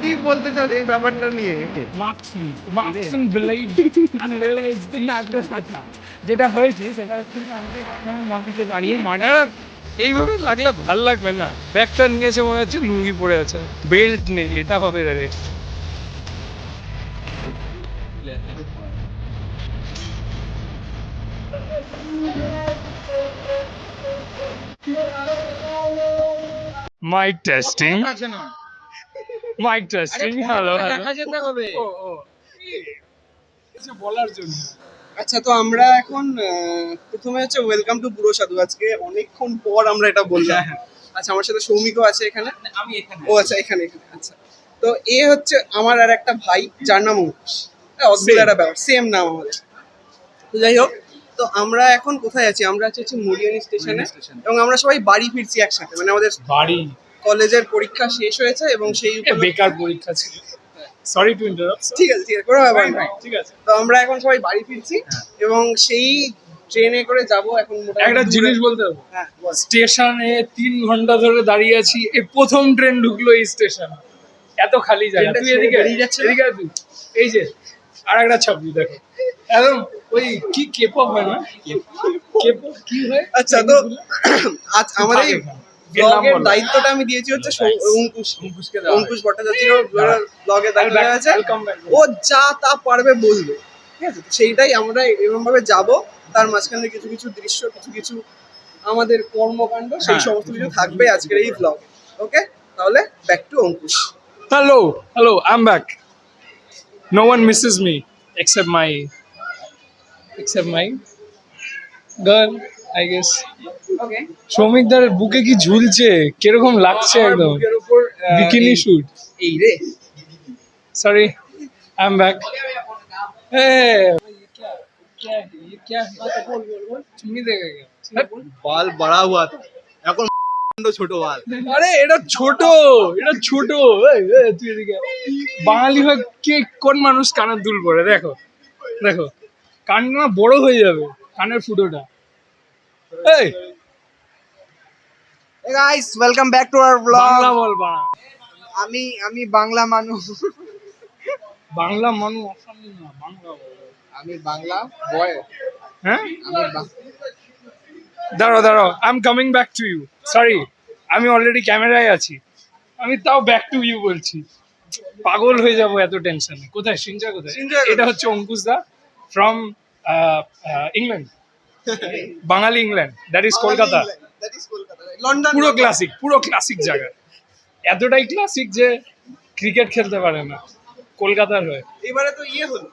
কি বলতে ব্যাপারটা নিয়ে? যেটা হয়েছে এইভাবে লাগলে ভালো লাগবে না। ব্যাগটা নিয়েছে মনে হচ্ছে লুঙ্গি পরে আছে। বেল্ট নেই, এটা হবে রে mic testing mic testing hello hello ও ও। কিছু বলার জন্য। আচ্ছা তো আমরা এখন আহ, প্রথমে হচ্ছে ওয়েলকাম টু বুড়ো সাধু আজকে অনেকক্ষণ পর আমরা এটা বললাম। আচ্ছা আমার সাথে সৌমিকও আছে এখানে। আমি এখানে ও আচ্ছা এখানে এখানে আচ্ছা। তো এ হচ্ছে আমার আর একটা ভাই যার নাম অঙ্কুশ হ্যাঁ, একটা ব্যাপার সেম নাম আমাদের। তো যাই হোক তো আমরা এখন কোথায় আছি? আমরা আছি হচ্ছে মুরিয়ানি স্টেশনে এবং আমরা সবাই বাড়ি ফিরছি একসাথে। মানে আমাদের বাড়ি। কলেজের পরীক্ষা শেষ হয়েছে এবং সেই বেকার পরীক্ষা ছিল। সরি টু ইন্টারাপ্ট ঠিক আছে ঠিক আছে কোনো ব্যাপার না ঠিক আছে। তো আমরা এখন সবাই বাড়ি ফিরছি এবং সেই ট্রেনে করে যাব এখন একটা জিনিস বলতে হবে হ্যাঁ স্টেশনে তিন ঘণ্টা ধরে দাঁড়িয়ে আছি। এই প্রথম ট্রেন ঢুকলো এই স্টেশন। এত খালি জায়গা। তুই এদিকে এদিকে। এই যে আর একটা ছবি দেখো। একদম ওই কি কেপপ হয় না? কেপপ কি হয়? আচ্ছা তো আজ আমাদের এই ব্লগের দায়িত্বটা আমি দিয়েছি হচ্ছে অঙ্কুশ। অঙ্কুশ ভট্টাচার্য ব্লগে দায়িত্ব আছে. ও যা তা পারবে বলবে। ঠিক আছে? সেইটাই আমরা এরকম ভাবে যাব। তার মাঝখানে কিছু কিছু দৃশ্য কিছু কিছু আমাদের কর্মকাণ্ড সেই হ্যাঁ। সমস্ত কিছু থাকবে আজকের এই ব্লগ ওকে? তাহলে back to Ankush. Hello hello, I'm back no one misses me except my except my girl, I guess. Okay. শ্রমিকদার বুকে কি ঝুলছে? কীরকম লাগছে একদম? বিকিনি শুট এই রে। সরি আই এম ব্যাক বাল বড়া হুয়া এখন ছোট বাল। আরে এটা ছোট এটা ছোট। তুই এদিকে বাঙালি হয়ে কে কোন মানুষ কানের দুল পরে? দেখো দেখো। কান না বড় হয়ে যাবে কানের ফুটোটা। এই! Guys welcome back to our Bangla বল বাংলা আমি আমি বাংলা মানুষ। বাংলা মানুষ অসম্ভব না বাংলা আমি বাংলা বয়। হ্যাঁ? আমি দাঁড়াও দাঁড়াও I am coming back to you sorry আমি অলরেডি ক্যামেরায় আছি। আমি তাও ব্যাক টু ইউ বলছি। পাগল হয়ে যাব এত টেনশনে কোথায়? সিনজা কোথায়? এটা হচ্ছে Ankush da. From England Bangali England that is Kolkata পুরো ক্লাসিক পুরো ক্লাসিক জায়গা। এতটাই ক্লাসিক যে ক্রিকেট খেলতে পারে না। কলকাতার হয়ে। এবারে তো ইয়ে হলো।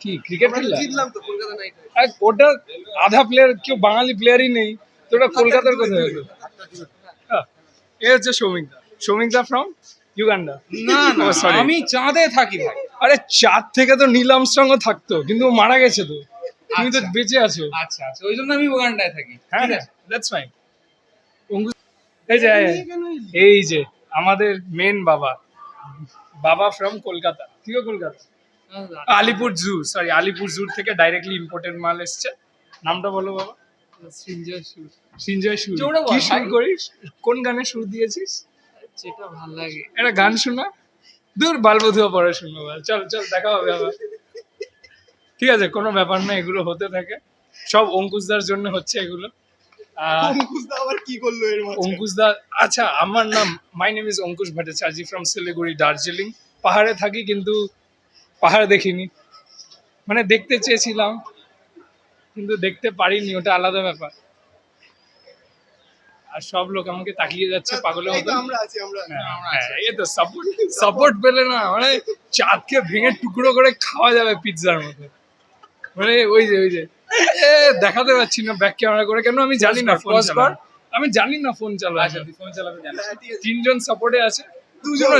কি ক্রিকেট আমরা তো খেললা জিতলাম তো কলকাতা নাইট ওটা আধা প্লেয়ার কেউ বাঙালি প্লেয়ারই নেই। তো ওটা কলকাতার কোথায় হলো। হ্যাঁ, এ হচ্ছে সৌমিক দা সৌমিক দা ফ্রম ইউগান্ডা না না sorry. আমি চাঁদে থাকি ভাই। আরে চার থেকে তো নীলাম সঙ্গ থাকতো কিন্তু মারা গেছে তো। তুমি তো আচ্ছা। বেঁচে আছো। আচ্ছা আচ্ছা ওই জন্য আমি উগান্ডায় থাকি হ্যাঁ দ্যাটস ফাইন এই যে এই যে আমাদের মেন বাবা। বাবা ফ্রম কলকাতা। তুইও Kolkata? Alipore zoo sorry Alipore zoo থেকে ডাইরেক্টলি ইম্পোর্টেড মাল এসছে। নামটা বলো বাবা। সিনজয় শুট সিনজয় সুর। কি সুর করিস? কোন গানে সুর দিয়েছিস? যেটা ভালো লাগে। একটা গান শোনা। দূর বালবধুয়া পরে শুনব। চল চল দেখা হবে আবার। ঠিক আছে কোনো ব্যাপার না এগুলো হতে থাকে। সব অঙ্কুশদার জন্য হচ্ছে এগুলো। আবার কি করল এর মধ্যে অঙ্কুশ দা আচ্ছা আমার নাম my name is Ankush Bhattacharya from Siliguri Darjeeling পাহাড়ে থাকি কিন্তু পাহাড় দেখিনি। মানে দেখতে চেয়েছিলাম কিন্তু দেখতে পারিনি ওটা আলাদা ব্যাপার। আর সব লোক আমাকে তাকিয়ে যাচ্ছে পাগলের মতো আমরা আছি আমরা হ্যাঁ, এই তো সাপোর্ট সাপোর্ট পেলে না মানে চাঁদকে ভেঙে টুকরো করে খাওয়া যাবে পিৎজার মতো। মানে ওই যে ওই যে। দেখাতে পারছি না ব্যাক ক্যামেরা করে কেন আমি জানি না ফোন pause আমি জানি না ফোন আচ্ছা ফোন চালাতে জানিস। হ্যাঁ। তিনজন সাপোর্টে আছে। দুজন।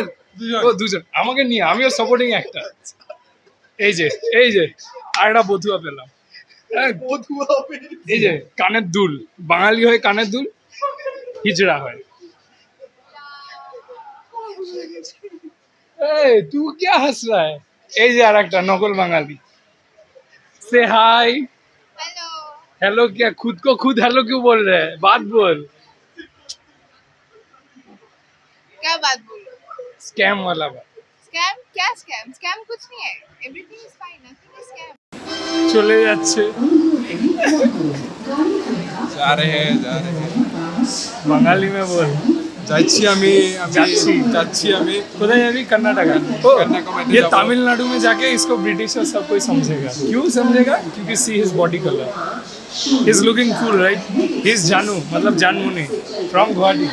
ও দুজন। আমাকে নিয়ে আমিও সাপোর্টিং একটা। এই যে এই যে আর একটা বধুয়া পেলাম। হ্যাঁ, এই যে কানের দুল। বাঙালি হয়ে কানের দুল। হিজড়া হয় এই তুই क्या हंस रहा है এই যে আর একটা নকল বাঙালি से हाय हेलो हेलो क्या खुद को खुद हेलो क्यों बोल रहे हैं बात बोल क्या बात बोलो स्कैम वाला बात स्कैम क्या स्कैम स्कैम कुछ नहीं है everything is fine nothing is scam চলে যাচ্ছে যা রে যা রে বাঙালি মে বল যাচ্ছি আমি আমি যাচ্ছি। যাচ্ছি আমি কোথায় যাবি कर्नाटका ओ कर्नाटका ये जाबो। तमिलनाडु में जाके इसको ब्रिटिशर सब कोई समझेगा क्यों समझेगा क्योंकि see his body colour he is looking cool right he is जानू मतलब Janmuni from Guwahati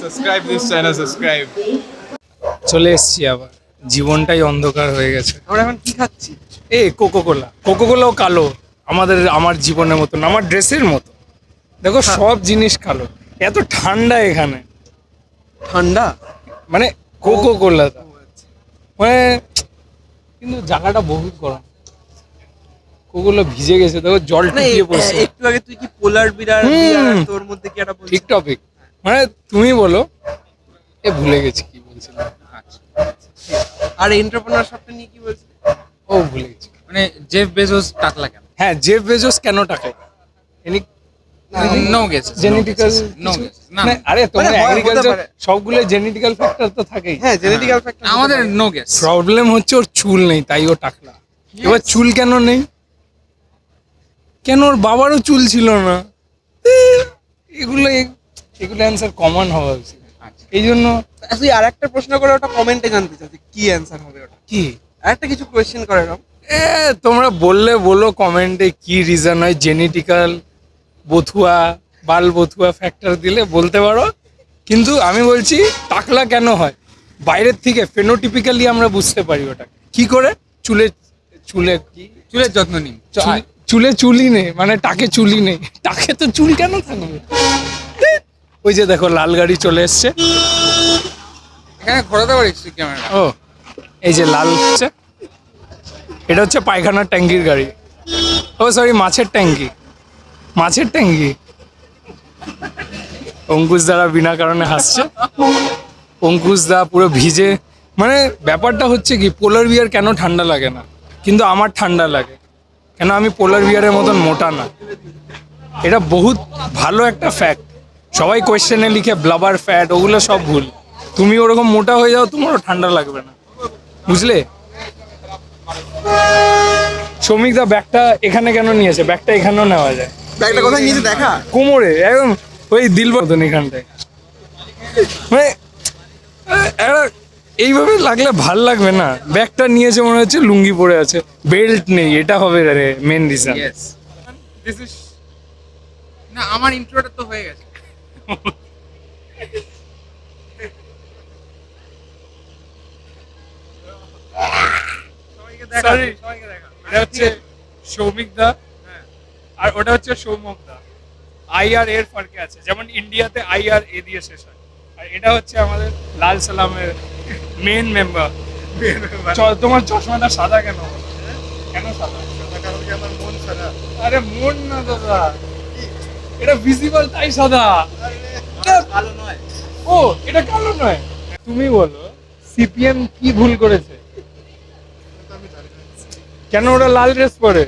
subscribe this channel subscribe চলে এসেছি আবার জীবনটাই অন্ধকার হয়ে গেছে আমরা এখন কি খাচ্ছি এ কোকো কোলা কোকো কোলাও কালো আমাদের আমার জীবনের মতন আমার ড্রেসের মতো দেখো সব জিনিস কালো। এত ঠান্ডা এখানে। ঠান্ডা? মানে কোকো কোলা মানে কিন্তু জায়গাটা বহুত গরম। কোকোলা ভিজে গেছে দেখো জল না পড়ছে। একটু আগে তুই কি পোলার বিরার তোর মধ্যে কি একটা ঠিক টপিক মানে তুমি বলো এ ভুলে গেছি কি বলছিলাম। আর এন্টারপ্রেনারশিপটা নিয়ে কি বলছিস? ও ভুলে গেছি। মানে জেফ বেজোস টাকলা কেন? হ্যাঁ জেফ বেজোস কেন টাকায় any no guess genetical no guess না আরে তোমার মানে এগ্রিকালচার সবগুলো জেনেটিক্যাল ফ্যাক্টর তো থাকেই। হ্যাঁ জেনেটিক্যাল ফ্যাক্টর আমাদের নো গেস প্রবলেম হচ্ছে ওর চুল নেই তাই ও টাকলা। এবার চুল কেন নেই? কেন ওর বাবারও চুল ছিল না? এগুলো এগুলো অ্যান্সার কমন হওয়া উচিত। এই জন্য তুই আর একটা প্রশ্ন করে ওটা কমেন্টে জানতে চাচ্ছি কি অ্যান্সার হবে ওটা? কি? একটা কিছু কোয়েশ্চেন করে রাম। এ তোমরা বললে বলো কমেন্টে কি রিজন হয় জেনেটিক্যাল বথুয়া বাল বথুয়া ফ্যাক্টর দিলে বলতে পারো। কিন্তু আমি বলছি টাকলা কেন হয়? বাইরের থেকে ফেনোটিপিক্যালি আমরা বুঝতে পারি ওটা কি করে? চুলে চুলে কি? চুলের যত্ন নিই চুল- চুলে চুলই নেই মানে টাকে চুলই নেই। টাকে তো চুল কেন থাকবে ওই যে দেখো লাল গাড়ি চলে এসছে। এখানে ঘোরাতে পারিস ক্যামেরা ও এই যে লাল হচ্ছে। এটা হচ্ছে পায়খানার ট্যাঙ্কির গাড়ি। ও সরি মাছের ট্যাঙ্কি। মাছের ট্যাঙ্কি অঙ্কুশ দ্বারা বিনা কারণে হাসছে। অঙ্কুশ দা পুরো ভিজে মানে ব্যাপারটা হচ্ছে কি, পোলার বিয়ার কেন ঠান্ডা লাগে না? কিন্তু আমার ঠান্ডা লাগে। কেন আমি পোলার বিয়ারের মতন মোটা না? এটা বহুত ভালো একটা ফ্যাক্ট সবাই কোয়েশ্চেনে লিখে ব্লাবার ফ্যাট ওগুলো সব ভুল। তুমি ওরকম মোটা হয়ে যাও, তোমারও ঠান্ডা লাগবে না। বুঝলে? শ্রমিক দা ব্যাগটা এখানে কেন নিয়েছে? ব্যাগটা এখানেও নেওয়া যায়। ব্যাগটা কোথায় নিয়েছে দেখা। কোমরে একদম ওই দিল মতন এখানটায়। মানে একটা এইভাবে লাগলে ভালো লাগবে না। ব্যাগটা নিয়েছে মনে হচ্ছে লুঙ্গি পরে আছে। বেল্ট নেই এটা হবে রে main reason yes this is না আমার ইন্ট্রোটা তো হয়ে গেছে। সবাইকে দেখা সবাইকে দেখা। এটা হচ্ছে সৌমিক দা। আর ওটা হচ্ছে সৌমক দা। আই আর এর ফারকে আছে। যেমন ইন্ডিয়াতে আই আর এ দিয়ে শেষ হয়। আর এটা হচ্ছে আমাদের লাল সালামের মেন মেম্বার তোমার চশমাটা সাদা কেন? কেন সাদা? আরে মন না দাদা। এটা ভিজিবল তাই সাদা। ভালো নয়। ও এটা কালো নয়। তুমি বলো সিপিএম কি ভুল করেছে? কেন ওরা লাল ড্রেস পরে?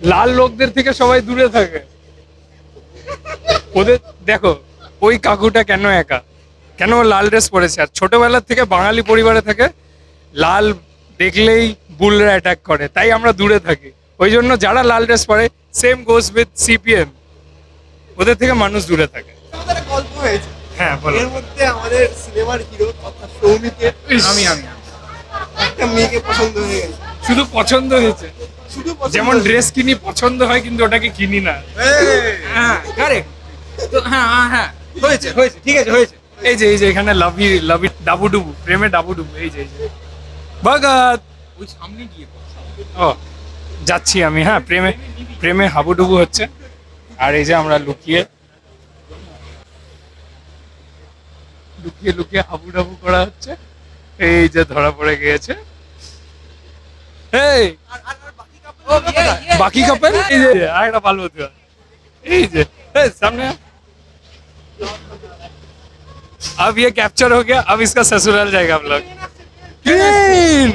লাল লোকদের থেকে সবাই দূরে থাকে। ওদের দেখো ওই কাকুটা কেন একা? কেন লাল ড্রেস পরেছে? আর ছোটবেলার থেকে বাঙালি পরিবারে থাকে লাল দেখলেই বুলরা অ্যাটাক করে তাই আমরা দূরে থাকি। ওই জন্য যারা লাল ড্রেস পরে সেম গোস উইথ সিপিএম ওদের থেকে মানুষ দূরে থাকে। গল্প হয়েছে। হ্যাঁ বলো। এর মধ্যে আমাদের সিনেমার হিরো অর্থাৎ সৌমিকের আমি আমি একটা মেয়েকে পছন্দ হয়ে গেছে। শুধু পছন্দ হয়েছে? যেমন ড্রেস কিনি পছন্দ হয় কিন্তু ওটাকে কিনি না। হ্যাঁ কারেক্ট তো হ্যাঁ হ্যাঁ হয়েছে হয়েছে ঠিক আছে হয়েছে। এই যে এই যে এখানে লাভি লাভি ডাবুডুবু প্রেমে ডাবুডুবু এই যে এই যে। ভগত ওই সামনে গিয়ে ও যাচ্ছি আমি হ্যাঁ প্রেমে প্রেমে হাবুডুবু হচ্ছে। আর এই যে আমরা লুকিয়ে লুকিয়ে লুকিয়ে হাবুডাবু করা হচ্ছে। এই যে ধরা পড়ে গিয়েছে। এই! बाकी कपल এই যে আর একটা ভালো হতে এই যে এই सामने आ। अब ये कैप्चर हो गया अब इसका ससुराल जाएगा हम लोग ट्रेन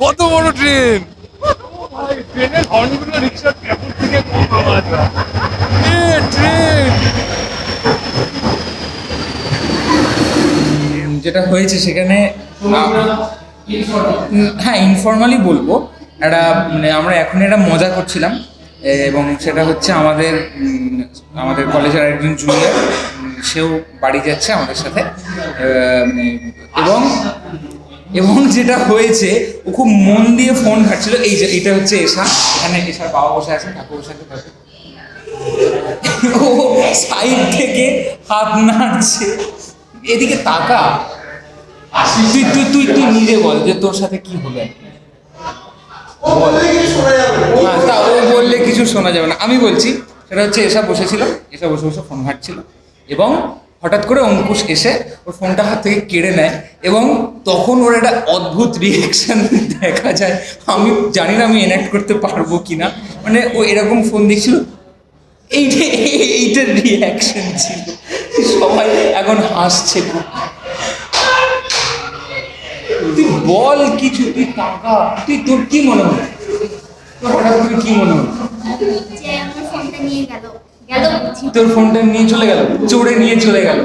কত বড় ট্রেন ট্রেনের হর্নগুলো রিক্সার ট্যাপুর থেকে কম আওয়াজ হয় উম, যেটা হয়েছে সেখানে উম, হ্যাঁ ইনফর্মালি বলবো একটা মানে আমরা এখন একটা মজা করছিলাম এবং সেটা হচ্ছে আমাদের আমাদের কলেজের একজন জুনিয়র সেও বাড়ি যাচ্ছে আমাদের সাথে মানে, এবং এবং যেটা হয়েছে ও খুব মন দিয়ে ফোন ঘাটছিল এই যে এটা হচ্ছে এসা এখানে এসার বাবা বসে আছে ঠাকুর বসে আছে ও সাইড থেকে হাত নাড়ছে। এদিকে তাকা। তুই তুই তুই তুই নিজে বল যে তোর সাথে কি হলো? তা ও বললে কিছু শোনা যাবে না। আমি বলছি সেটা হচ্ছে এসা বসেছিল এসা বসে বসে ফোন ঘাটছিল। এবং হঠাৎ করে অঙ্কুশ এসে ওর ফোনটা হাত থেকে কেড়ে নেয় এবং তখন ওর একটা অদ্ভুত রিয়েকশন দেখা যায়। আমি জানি না আমি এনাক্ট করতে পারব কিনা। মানে ও এরকম ফোন দেখছিল এইটা এইটার রিয়াকশন ছিল। সবাই এখন হাসছে খুব। তুই বল কিছু তুই টাকা তুই তোর কি মনে হয়? তোর হঠাৎ করে কি মনে হয়? যে আমার ফোনটা নিয়ে গেল গেল বুঝি তোর ফোনটা নিয়ে চলে গেল চোরে নিয়ে চলে গেল।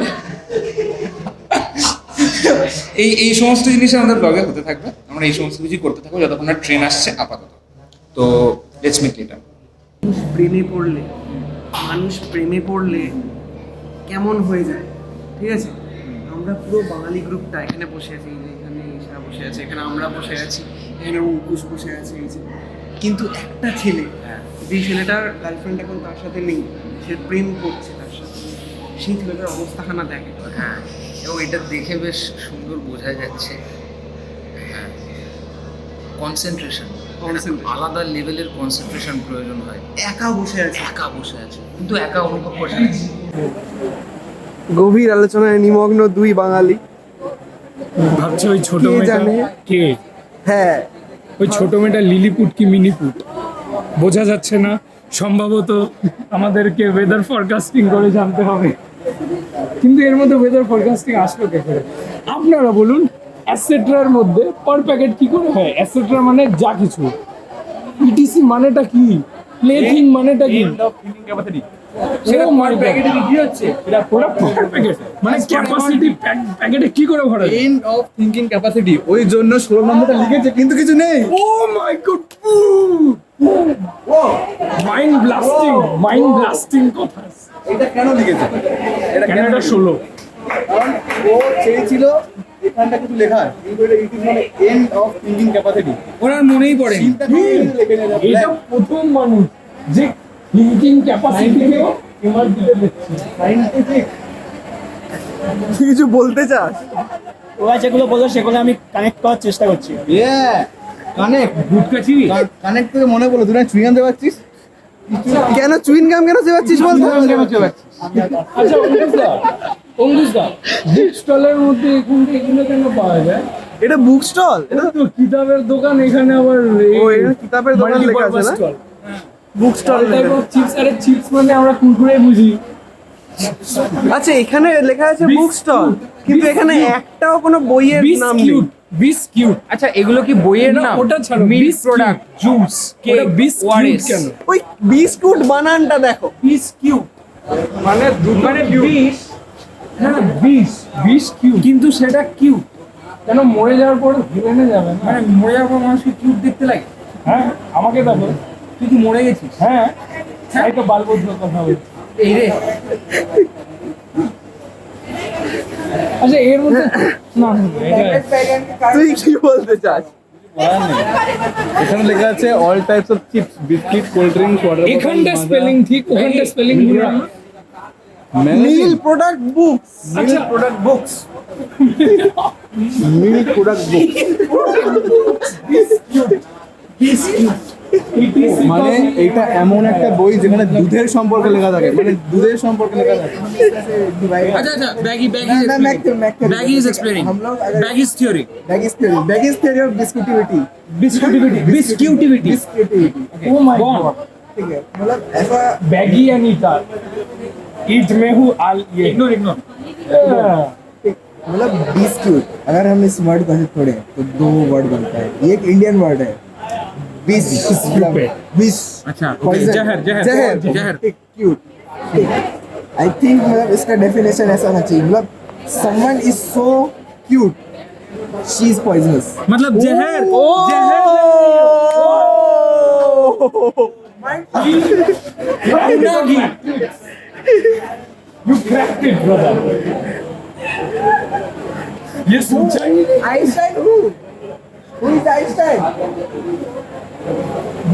এই এই সমস্ত জিনিস আমাদের ব্লগে হতে থাকবে। আমরা এই সমস্ত কিছু করতে থাকব যতক্ষণ না ট্রেন আসছে আপাতত। তো লেটস মিট লেটার প্রেমে পড়লে মানুষ প্রেমে পড়লে কেমন হয়ে যায়? ঠিক আছে? আমরা পুরো বাঙালি গ্রুপটা এখানে বসে আছি এখানে ঈশা বসে আছে এখানে আমরা বসে আছি এখানে অঙ্কুশ বসে আছে এই যে। কিন্তু একটা ছেলে যে ছেলেটার গার্লফ্রেন্ড এখন তার সাথে নেই সে প্রেম করছে তার সাথে। সেই ছেলেটার অবস্থাখানা দেখে হ্যাঁ এবং এটা দেখে বেশ সুন্দর বোঝা যাচ্ছে। হ্যাঁ কনসেন্ট্রেশন. আলাদা লেভেলের কনসেন্ট্রেশন প্রয়োজন হয়। একা বসে আছে। একা বসে আছে। কিন্তু একা অনুভব করছে। গভীর আলোচনায় নিমগ্ন দুই বাঙালি। ভাবছি ওই ছোট মেয়েটা কে? হ্যাঁ। ওই ছোট মেয়েটা লিলিপুট কি মিনিপুট? বোঝা যাচ্ছে না। সম্ভবত আমাদেরকে ওয়েদার ফরকাস্টিং করে জানতে হবে। কিন্তু এর মধ্যে ওয়েদার ফরকাস্টিং আসলো কে করে? আপনারা বলুন অ্যাসেট্রার মধ্যে পার প্যাকেট কি করে হয়? অ্যাসেট্রা মানে যা কিছু। ইটিসি মানেটা কি? প্লে থিং মানেটা কি? প্যাকেট মানে ক্যাপাসিটি প্যাকেটে কি করে ভরা যায়? এন্ড অফ থিঙ্কিং ক্যাপাসিটি ওই জন্য ষোলো নম্বরটা লিখেছে কিন্তু কিছু নেই। Oh my god! Mind blasting mind blasting কথা। এটা কেন লিখেছে? এটা কেন এটা ষোলো। কারণ ও চেয়েছিল এখানটা কিছু লেখা কিন্তু এটা ইট ইজ মানে এন্ড অফ থিঙ্কিং ক্যাপাসিটি ওনার মনেই নিয়ে এটা প্রথম মানুষ যে সাইন্টিফিক কিছু বলতে চাস? ওরা যেগুলো বলল সেগুলো আমি কানেক্ট করার চেষ্টা করছি। কানেক্ট গুটকা চিনি কানেক্ট থেকে মনে পড়ল তুই চুইং আনতে পারছিস কেন চুইন গাম কেন চেবাচ্ছিস বল তো? আচ্ছা অঙ্কুশ দা অঙ্কুশ দা বুক স্টলের মধ্যে এখান এগুলো কেন পাওয়া যায়? এটা বুক স্টল এটা তো কিতাবের দোকান এখানে আবার কিতাবের দোকান লেখা আছে না? বুক স্টল চিপস আরে চিপস মানে আমরা কুরকুরে বুঝি। আচ্ছা এখানে লেখা আছে বুক স্টল কিন্তু এখানে একটাও কোনো বইয়ের নাম নেই। বিস্কিউট বিস্কিউট আচ্ছা এগুলো কি বইয়ের না নাম? ওটা ছাড়ো milk product juice cake, biscuit কেন? ওই বিস্কুট বানানটা দেখো। বিস্কিউট মানে মানে বিষ। হ্যাঁ বিষ বিষ কিউ কিন্তু সেটা কিউ কেন মরে যাওয়ার পর ভিলেনে যাবে না? মানে মরে যাওয়ার পর মানুষকে কিউট দেখতে লাগে। হ্যাঁ আমাকে দেখো। তুই কি মরে গেছিস? হ্যাঁ। তাই তো বালবুদ্ধ কথা বলছি। এই রে। আচ্ছা এর মধ্যে না তুই কি বলতে চাস? এখানে লেখা আছে all types of chips biscuit cold drinks water এখানটা স্পেলিং ঠিক ওখানটা স্পেলিং ভুল। না? নীল প্রোডাক্ট বুকস আচ্ছা। Product books milk product books মানে এইটা এমন একটা বই যেখানে দুধের সম্পর্কে লেখা থাকে মানে দুধের সম্পর্কে লেখা থাকে আচ্ছা আচ্ছা ব্যাগি ব্যাগি না, না, Mac theory, Mac theory. Baggy is explaining हम लोग अगर- Baggy is theory Baggy's theory Baggy's theory of biscuitivity biscuitivity biscuitivity biscuitivity oh my god ठीक है मतलब ऐसा बैगी एंड ईटर ईट में हूँ आल ये ইগনোর ইগনোর मतलब बिस्कुट अगर हम इस वर्ड को ऐसे तोड़े तो दो वर्ड बनता है ये एक इंडियन वर्ड है बीस रुपए बीस अच्छा जहर जहर जहर. जहर? क्यूट आई थिंक मतलब इसका डेफिनेशन ऐसा होना चाहिए। मतलब someone is so cute she is poisonous मतलब जहर जहर ये सोचा आई साइड हूँ Who is Einstein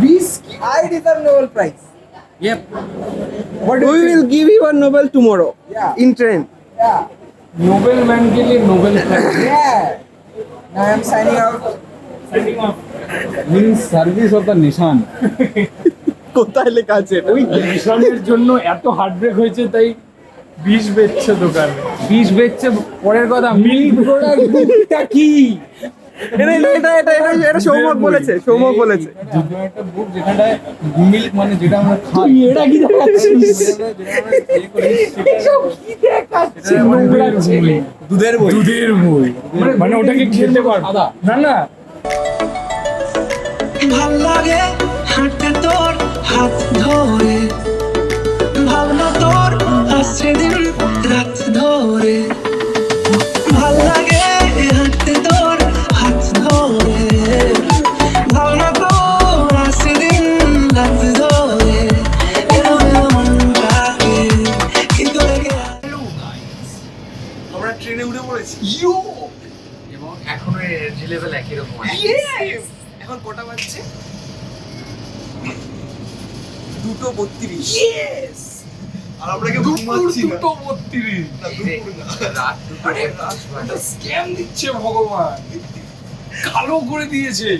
because I deserve Nobel prize Yep. What We will give you a Nobel tomorrow Yeah. in train. Yeah. Nobel man के लिए Nobel prize Yeah. Now I'm signing out. Means service of the Nissan কোথায় লেখা আছে এটা? ওই নিশানের জন্য এত heart break হয়েছে তাই বিষ বেচছে দোকানে বিষ বেচছে পরের কথা মিল্ক প্রোডাক্টটা কি এটা এটা এটা এটা এটা এটা সৌমক বলেছে সৌমক বলেছে। একটা বুক যেখানটায় মিল্ক মানে যেটা আমরা খাই। এটা কি দেখাচ্ছিস? দুধের বই দুধের বই মানে ওটাকে খেতে পারব। না না। ভালো লাগে হাঁটতে তোর হাত ধরে। ভাবনা তোর আসছে দিন রাত ধরে। উঠে এবং এখনও এনার্জি লেভেল একই রকম আছে। এখন কটা বাজছে? দুটো বত্রিশ। আর আমরা কেউ ঘুমাচ্ছি না। দুটো বত্রিশ। না, দুপুর না। রাত দুটো আরে, রাত একটা স্ক্যাম দিচ্ছে ভগবান। কালো করে দিয়েছে।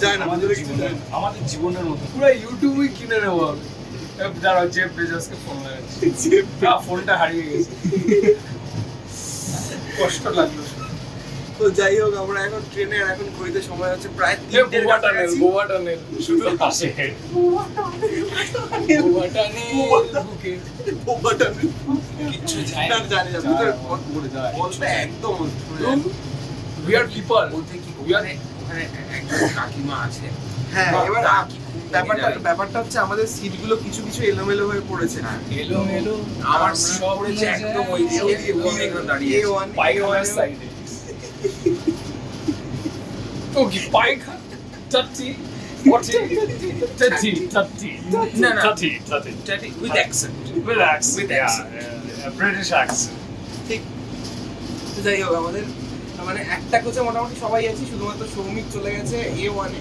যায় না আমাদের জীবনের মতো। পুরো ইউটিউবই কিনে নেব আমি। যারা জেফ বেজসকে ফোন লাগাচ্ছে। ফোনটা হারিয়ে গেছে। কষ্ট লাগল। তো যাই হোক আমরা এখন ট্রেনে আর এখন ঘড়িতে সময় হচ্ছে প্রায় তিনটের কাছাকাছি। বোবা টানেল শুধু হাসে বোবা টানেল বুকে। টানেল। কিচ্ছু যায় না, জানি না, একদম উই আর পিপল বলতে কি ওখানে ওখানে একজন কাকিমা আছে। হ্যাঁ এবার ব্যাপারটা ব্যাপারটা হচ্ছে আমাদের সিটগুলো কিছু কিছু এলোমেলো হয়ে পড়েছে। হ্যাঁ। এলো এলো আমার সব পড়েছে একদম ওই দিকে দাঁড়িয়ে আছে। A1, পায়খানার সাইডে তো কি পায়খানা? টাটি যাই হোক আমাদের মানে একটা কোচে মোটামুটি সবাই আছি শুধুমাত্র সৌমিক চলে গেছে এ। ওয়ানে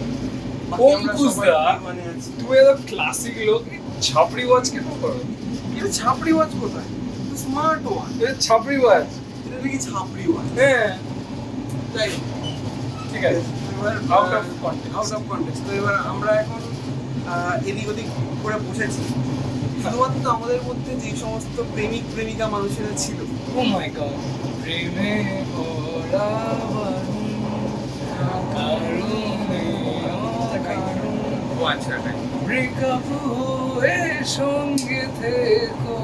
অঙ্কুশদা। মানে আছি তুমি এত ক্লাসিক লোক ছাপড়ি ওয়াচ কেন করো? এটা ছাপড়ি ওয়াচ কোথায়? স্মার্ট ওয়াচ এটা ছাপড়ি ওয়াচ এটা নাকি ছাপড়ি ওয়াচ হ্যাঁ। তাই? ঠিক আছে। এবার Out of context. Out of context তো এবার আমরা এখন এদিক ওদিক করে বসেছি। শুধুমাত্র আমাদের মধ্যে যে সমস্ত প্রেমিক প্রেমিকা মানুষেরা ছিল। ও মাই গড প্রেমে ওরা ও আচ্ছা ব্রেকআপ হয়ে সঙ্গে থেকো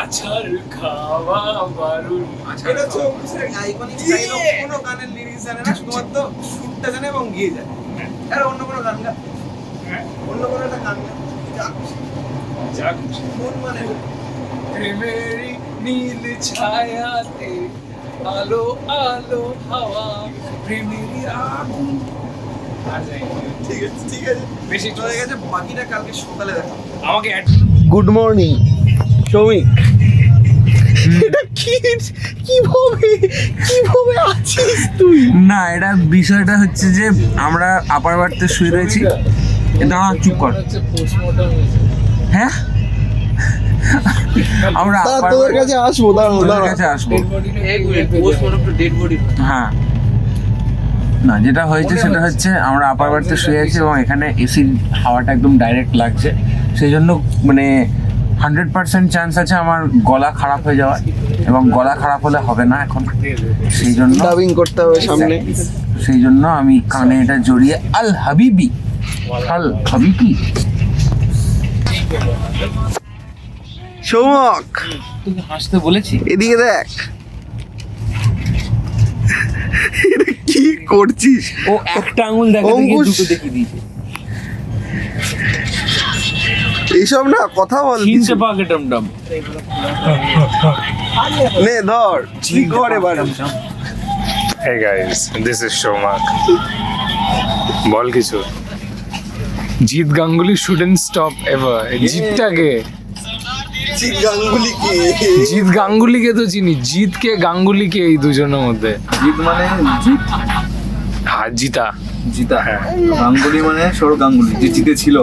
আছার খাওয়া বারুন। আচ্ছা এটা হচ্ছে আইকনিক স্টাইল কোনো গানের লিরিক্স জানে না শুধুমাত্র সুরটা জানে এবং গিয়ে যায়। আর অন্য কোনো গান গা হ্যাঁ। অন্য কোনো একটা গান গা যা যা মন মানে। প্রেমেরই নীল ছায়াতে আলো আলো হাওয়া প্রেমেরই আগুন। ঠিক আছে ঠিক আছে। বেশি চলে গেছে বাকিটা কালকে সকালে দেখা আমাকে গুড মর্নিং সৌমিক এটা কি? কীভাবে কীভাবে আছিস তুই? না এটা বিষয়টা হচ্ছে যে আমরা আপার বাড়িতে শুয়ে রয়েছি। দাঁড়া চুপ কর। হ্যাঁ? আমরা তোদের কাছে আসব দাঁড়া তোদের কাছে আসব। হ্যাঁ। না যেটা হয়েছে সেটা হচ্ছে। আমরা আপার বাড়িতে শুয়ে আছি এবং এখানে এসির হাওয়াটা একদম ডাইরেক্ট লাগছে। সেই জন্য মানে হান্ড্রেড পার্সেন্ট চান্স আছে আমার গলা খারাপ হয়ে যাওয়ার এবং গলা খারাপ হলে হবে না এখন। সেই জন্য ডাবিং করতে হবে সামনে। সেই জন্য আমি কানে এটা জড়িয়ে আল হাবিবি আল হাবিবি। সৌমক তুমি হাসতে বলেছি? এদিকে দেখ। কি করছিস? ও একটা আঙুল দেখা অঙ্কুশ। দুটো দেখিয়ে দিয়েছে। এইসব না কথা বল চিনতে পাকে টমটম। নে ধর কি করে এবার Hey guys, this is Shomak. বল কিছু। Jeet Ganguly shouldn't stop ever জিতটাকে Ganguly কে জিৎ গাঙ্গুলিকে তো চিনি জিতকে গাঙ্গুলিকে এই দুজনের মধ্যে। জিত মানে জিত হ্যাঁ জিতা। জিতা হ্যাঁ। গাঙ্গুলি মানে সৌরভ গাঙ্গুলি যে জিতেছিল।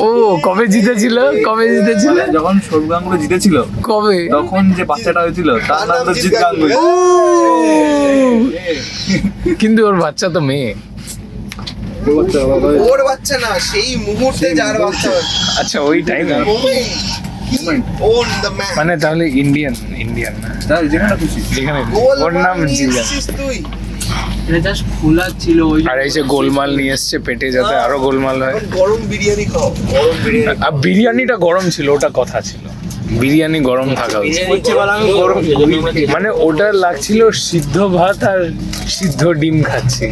ও কবে জিতেছিল? কবে জিতেছিল? মানে যখন সৌরভ গাঙ্গুলি জিতেছিল কবে? তখন যে বাচ্চাটা হয়েছিল তার নাম তো জিত গাঙ্গুলি। কিন্তু ওর বাচ্চা তো মেয়ে। ওর বাচ্চা না সেই মুহূর্তে যার বাচ্চা আচ্ছা ওই টাইম ওন দ্য ম্যান মানে তাহলে ইন্ডিয়ান ইন্ডিয়ান না? যেখানে খুশি। যেখানে ওর নাম জিজা তুই। জাস্ট খোলা ছিল ওই আর এই যে গোলমাল নিয়ে এসছে পেটে যাতে আরও গোলমাল হয়। গরম বিরিয়ানি খাও। গরম বিরিয়ানি আর বিরিয়ানিটা গরম ছিল ওটা কথা ছিল। বিরিয়ানি গরম থাকা গরম মানে ওটা লাগছিল সিদ্ধ ভাত আর সিদ্ধ ডিম খাচ্ছি।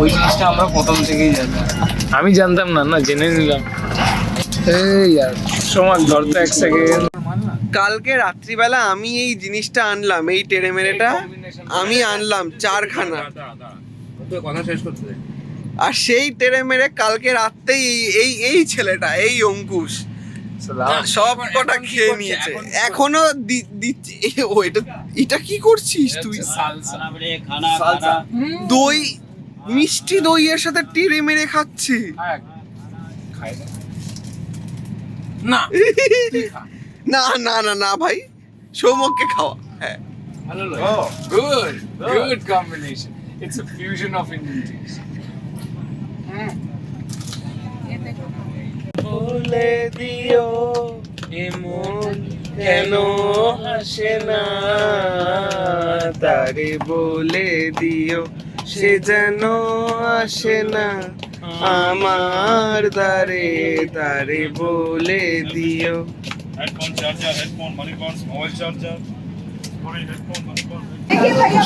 ওই জিনিসটা আমরা প্রথম থেকেই জানি। আমি জানতাম না না জেনে নিলাম। এই আর সমান ধর তো এক সেকেন্ড কালকে রাত্রিবেলা আমি এই জিনিসটা আনলাম এই টেরে মেরেটা আমি আনলাম চারখানা। কথা শেষ করতে আর সেই টেরে মেরে কালকে রাত্রেই এই এই এই ছেলেটা এই অঙ্কুশ সব কটা খেয়ে নিয়েছে। এখনও দি- দিচ্ছে এ, ও এটা এটা কি করছিস তুই? দই মিষ্টি দইয়ের সাথে টেরে মেরে খাচ্ছে। না। না না না না ভাই। সৌমককে খাওয়া। হ্যাঁ। Good good combination it's a fusion of Indian বলে দিও এমন কেন হাসে না? তারে বলে দিও সে যেন আসে না। আমার দ্বারে তারে বলে দিও।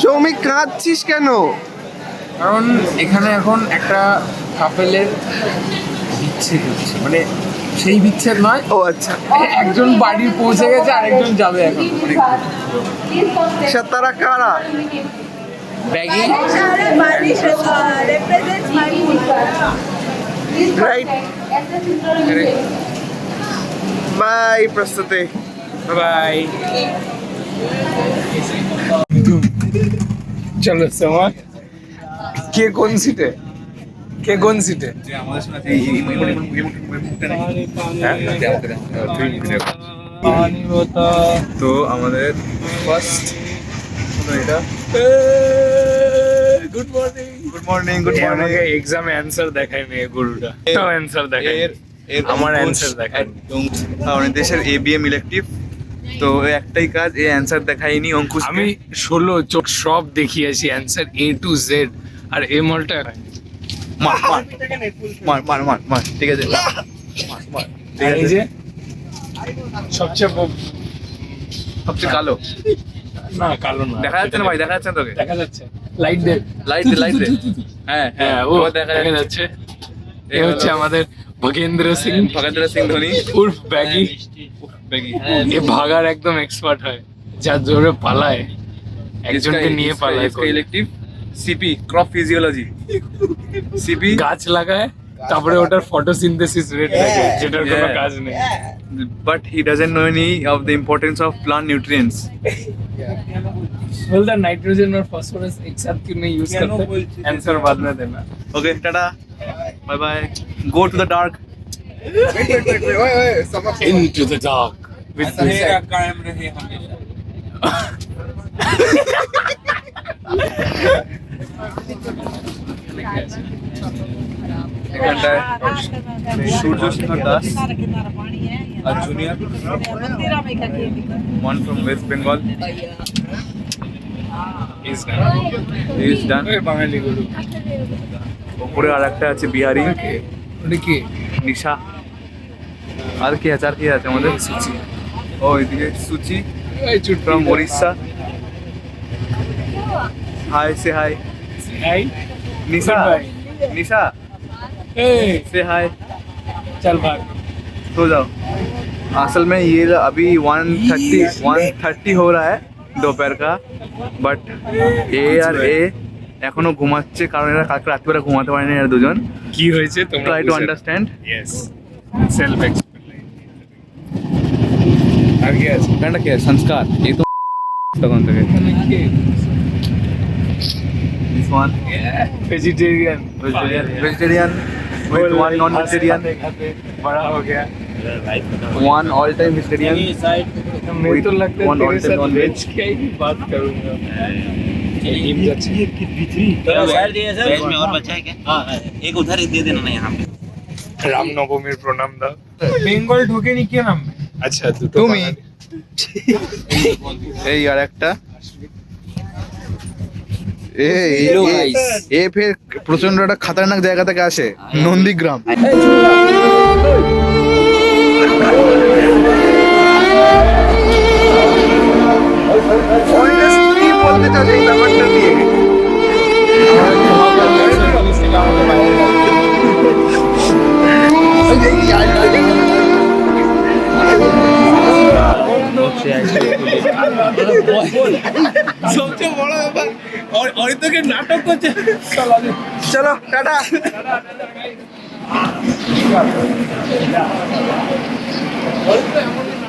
সৌমিক কাঁদছিস কেন? কারণ এখানে এখন একটা কাপেলের বিচ্ছেদ হচ্ছে। মানে সেই বিচ্ছেদ নয়। ও আচ্ছা। একজন বাড়ি পৌঁছে গেছে আরেকজন যাবে এখন। মানে সে তারা কারা? ব্যাগে বাই প্রস্তুতি বাই চলো সোমা। কে কোন সিটে কে কোন সিটে? হ্যাঁ? মুখে দেখো। তো আমাদের ফার্স্ট এটা। Good morning good morning good morning এক্সামে অ্যান্সার দেখায়নি গরুটা। তো দেখায় এর এর আমার অ্যান্সার দেখায় একদম। কারণ দেশের এবিএম ইলেকটিভ তো একটাই কাজ এই অ্যান্সার দেখায়নি অঙ্কুশ আমি ষোলো চোখ সব দেখিয়েছি অ্যান্সার এ টু জেড আর এ মলটা মার মার মার মার মার মার ঠিক আছে। মার মার ঠিক আছে। সবচেয়ে সবচেয়ে কালো। না কালো না। দেখা যাচ্ছে না ভাই দেখা যাচ্ছে তোকে? দেখা যাচ্ছে। লাইট দে লাইট দে লাইট দে হ্যাঁ হ্যাঁ ও দেখা যাচ্ছে। এ এই হচ্ছে আমাদের ভগেন্দ্র সিং। ভগেন্দ্র সিং ধোনি। উর্ফ ব্যাগি বেগি এ ভাগার একদম এক্সপার্ট হয়। যা জোরে পালায়। একজনকে নিয়ে পালায়। Elective CP crop physiology CP গাছ লাগায়। তারপরে ওটার ফটোসিনথেসিস রেট থাকে যেটার কোনো Yeah. কাজ নেই but he doesn't know any of the importance of plant nutrients बोलता नाइट्रोजन और फास्फोरस एक साथ क्यों नहीं यूज करते आंसर बाद में देना okay tata bye bye go to the dark into the dark with this এখানটায় সূর্য সিংহ দাস আর জুনিয়র one from west এখানটায় আচ্ছা, সূর্যসিংহ দাস আর junior one from West Bengal ওপরে আর একটা আছে বিহারি। নিশা। আর কে আছে? আর কে আছে আমাদের? সুচি। ও এদিকে Suchi. From Odisha hi say hi hi Nisha. Nisha. से हाय चल भाग सो जाओ असल में ये अभी वन थर्टी वन থার্টি हो रहा है दोपहर का বাট এ আর এ এখনো ঘুমাচ্ছে কারণ এরা কালকে রাত্রিবেলা ঘুমাতে পারেনি এরা দুজন কি হয়েছে তোমরা try to understand yes self explain আর কি আছে এটা কি সংস্কার এই তো তখন থেকে this one vegetarian vegetarian vegetarian with one non vegetarian बड़ा हो गया one all time vegetarian मैं तो लगता है One तेरे alternate साथ non-veg. वेज क्या ही बात करूंगा टीम जज वेज में और बचा है क्या हाँ एक उधर ही दे देना ना यहाँ पे রামনবমীর প্রণাম দাও বেঙ্গল ঢোকেনি কে নাম আচ্ছা দুটো তুমি। বাঙালি। এই আর একটা এ এ- এ ফের প্রচণ্ড একটা খাতারনাক জায়গা থেকে আসে নন্দীগ্রাম। সবচেয়ে বড় ব্যাপার और तो के नाटक को चलो टाटा और तो